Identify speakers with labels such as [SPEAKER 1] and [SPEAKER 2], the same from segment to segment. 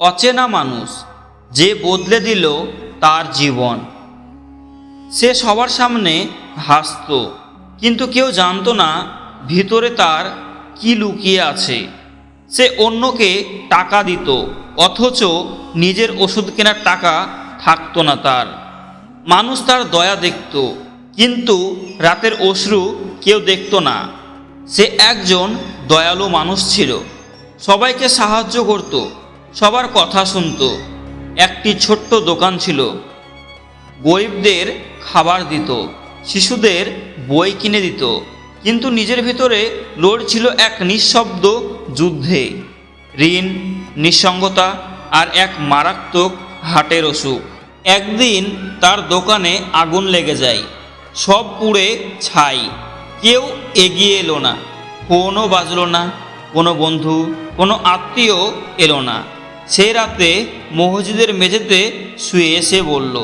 [SPEAKER 1] অচেনা মানুষ যে বদলে দিল তার জীবন। সে সবার সামনে হাসত, কিন্তু কেউ জানতো না ভিতরে তার কি লুকিয়ে আছে। সে অন্যকে টাকা দিত, অথচ নিজের ওষুধ কেনার টাকা থাকতো না তার। মানুষ তার দয়া দেখত, কিন্তু রাতের অশ্রু কেউ দেখতো না। সে একজন দয়ালু মানুষ ছিল, সবাইকে সাহায্য করত সবার কথা শুনত। একটি ছোট্ট দোকান ছিল। গরিবদের খাবার দিত, শিশুদের বই কিনে দিত। কিন্তু নিজের ভিতরে লড়ছিল এক নিঃশব্দ যুদ্ধে। ঋণ, নিঃসঙ্গতা আর এক মারাত্মক হাটের অসুখ। একদিন তার দোকানে আগুন লেগে যায়। সব পুড়ে ছাই। কেউ এগিয়ে এলো না। ফোনও বাজলো না। কোনো বন্ধু, কোনো আত্মীয় এলো না। সে রাতে মসজিদের মেঝেতে শুয়ে এসে বলল,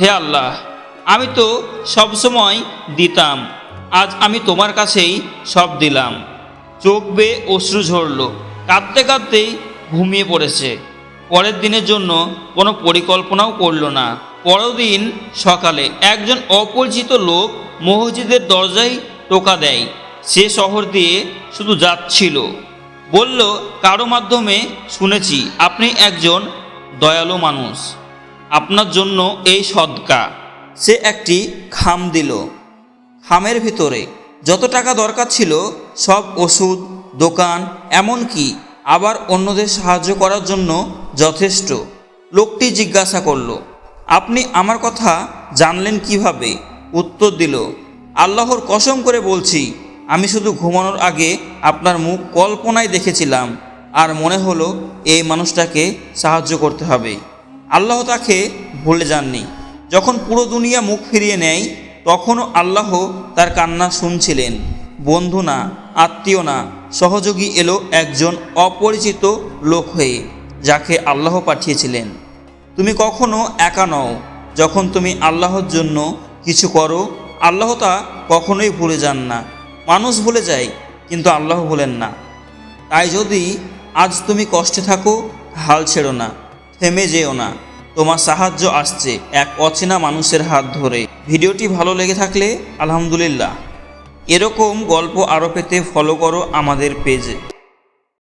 [SPEAKER 1] হে আল্লাহ, আমি তো সবসময় দিতাম, আজ আমি তোমার কাছেই সব দিলাম। চোখ বেয়ে অশ্রু ঝরল, কাঁদতে কাঁদতেই ঘুমিয়ে পড়েছে। পরের দিনের জন্য কোনো পরিকল্পনাও করল না। পরের দিন সকালে একজন অপরিচিত লোক মসজিদের দরজায় টোকা দেয়। সে শহর দিয়ে শুধু যাচ্ছিল। বলল, কারও মাধ্যমে শুনেছি আপনি একজন দয়ালু মানুষ। আপনার জন্য এই সদকা। সে একটি খাম দিল। খামের ভিতরে যত টাকা দরকার ছিল, সব ওষুধ, দোকান, এমনকি আবার অন্যদের সাহায্য করার জন্য যথেষ্ট। লোকটি জিজ্ঞাসা করল, আপনি আমার কথা জানলেন কীভাবে? উত্তর দিল, আল্লাহর কসম করে বলছি আমি শুধু ঘুমানোর আগে আপনার মুখ কল্পনায় দেখেছিলাম, আর মনে হলো এই মানুষটাকে সাহায্য করতে হবে। আল্লাহ তাকে ভুলে যাননি। যখন পুরো দুনিয়া মুখ ফিরিয়ে নেয়, তখনও আল্লাহ তার কান্না শুনছিলেন। বন্ধু না, আত্মীয় না, সহযোগী এলো একজন অপরিচিত লোক হয়ে, যাকে আল্লাহ পাঠিয়েছিলেন। তুমি কখনো একা নও। যখন তুমি আল্লাহর জন্য কিছু করো, আল্লাহ তা কখনোই ভুলে যান না। মানুষ ভুলে যায়, কিন্তু আল্লাহ ভুলেন না। তাই যদি আজ তুমি কষ্টে থাকো, হাল ছেড়ো না, থেমে যেও না। তোমার সাহায্য আসছে এক অচেনা মানুষের হাত ধরে। ভিডিওটি ভালো লেগে থাকলে, আলহামদুলিল্লাহ। এরকম গল্প আরও পেতে ফলো করো আমাদের পেজে